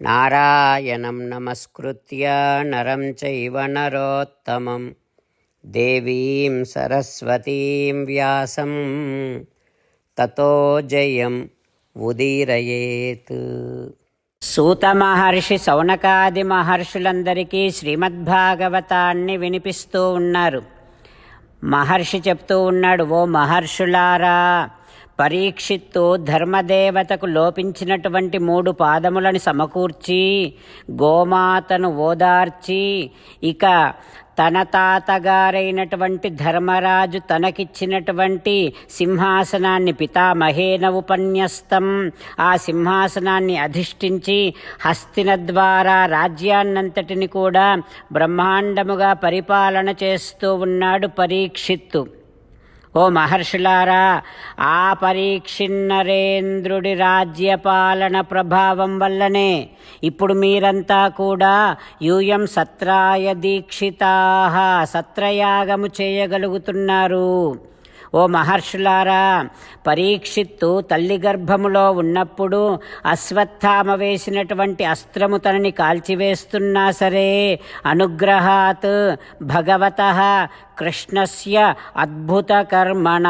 నారాయణం నమస్కృత్య నరం చైవ నరోత్తమం దేవీం సరస్వతీం వ్యాసం తతో జయం ఉదీరయేత్ సూత మహర్షి సౌనకాది మహర్షులందరికీ శ్రీమద్భాగవతాన్ని వినిపిస్తూ ఉన్నారు. మహర్షి చెప్తూ ఉన్నాడు ఓ మహర్షులారా పరీక్షిత్తు ధర్మదేవతకు లోపించినటువంటి మూడు పాదములను సమకూర్చి గోమాతను ఓదార్చి ఇక తన తాతగారైనటువంటి ధర్మరాజు తనకిచ్చినటువంటి సింహాసనాన్ని పితామహేన ఉపన్యస్తం ఆ సింహాసనాన్ని అధిష్ఠించి హస్తిన ద్వారా రాజ్యాన్నంతటిని కూడా బ్రహ్మాండముగా పరిపాలన చేస్తూ ఉన్నాడు పరీక్షిత్తు. ఓ మహర్షులారా ఆ పరీక్షిన్నరేంద్రుడి రాజ్యపాలన ప్రభావం వల్లనే ఇప్పుడు మీరంతా కూడా యూయం సత్రాయ దీక్షితా సత్రయాగము చేయగలుగుతున్నారు. ఓ మహర్షులారా పరీక్షిత్తు తల్లి గర్భములో ఉన్నప్పుడు అశ్వత్థామ వేసినటువంటి అస్త్రము తనని కాల్చివేస్తున్నా సరే అనుగ్రహాత్ భగవత కృష్ణస్య అద్భుత కర్మణ.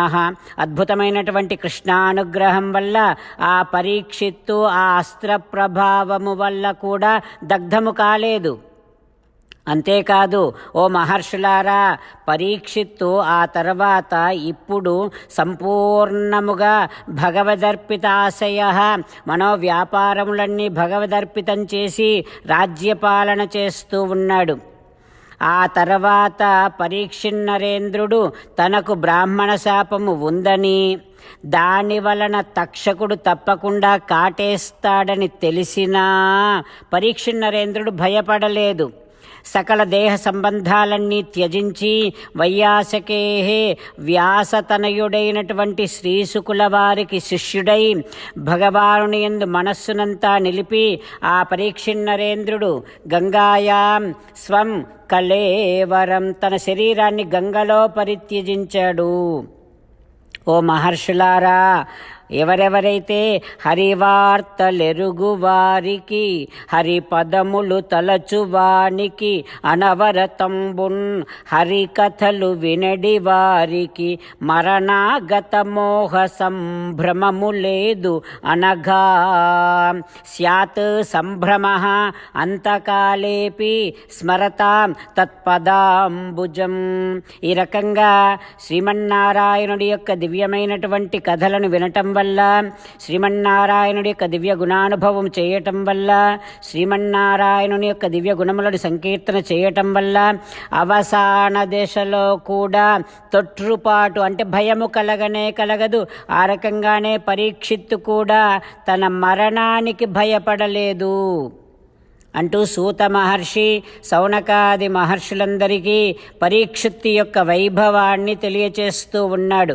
అద్భుతమైనటువంటి కృష్ణానుగ్రహం వల్ల ఆ పరీక్షిత్తు ఆ అస్త్ర ప్రభావము వల్ల కూడా దగ్ధము కాలేదు. అంతేకాదు ఓ మహర్షులారా పరీక్షిత్తు ఆ తర్వాత ఇప్పుడు సంపూర్ణముగా భగవదర్పితాశయ మనోవ్యాపారములన్నీ భగవదర్పితం చేసి రాజ్యపాలన చేస్తూ ఉన్నాడు. ఆ తర్వాత పరీక్షిన్నరేంద్రుడు తనకు బ్రాహ్మణ శాపము ఉందని దాని వలన తక్షకుడు తప్పకుండా కాటేస్తాడని తెలిసినా పరీక్షిన్నరేంద్రుడు భయపడలేదు. సకల దేహ సంబంధాలన్నీ త్యజించి వైయాసకే వ్యాసతనయుడైనటువంటి శ్రీశుకుల వారికి శిష్యుడై భగవానుని ఎందు మనస్సునంతా నిలిపి ఆ పరీక్షిన్నరేంద్రుడు గంగాయాం స్వం కలేవరం తన శరీరాన్ని గంగలో పరిత్యజించాడు. ఓ మహర్షులారా ఎవరెవరైతే హరివార్తలెరుగు వారికి హరి తలచువానికి అనవరతంబున్ హరికథలు వినడి వారికి మరణాగత మోహ సంభ్రమము లేదు అనగా స్యాత్ సంభ్రమ అంతకాలేపి స్మరతాం తత్పదాంబుజం. ఈ రకంగా శ్రీమన్నారాయణుడి యొక్క దివ్యమైనటువంటి కథలను వినటం వల్ల శ్రీమన్నారాయణుడి యొక్క దివ్య గుణానుభవం చేయటం వల్ల శ్రీమన్నారాయణుని యొక్క దివ్య గుణములను సంకీర్తన చేయటం వల్ల అవసాన దశలో కూడా తొట్రుపాటు అంటే భయము కలగనే కలగదు. ఆ రకంగానే పరీక్షిత్తు కూడా తన మరణానికి భయపడలేదు అంటూ సూత మహర్షి సౌనకాది మహర్షులందరికీ పరీక్షిత్తు యొక్క వైభవాన్ని తెలియచేస్తూ ఉన్నాడు.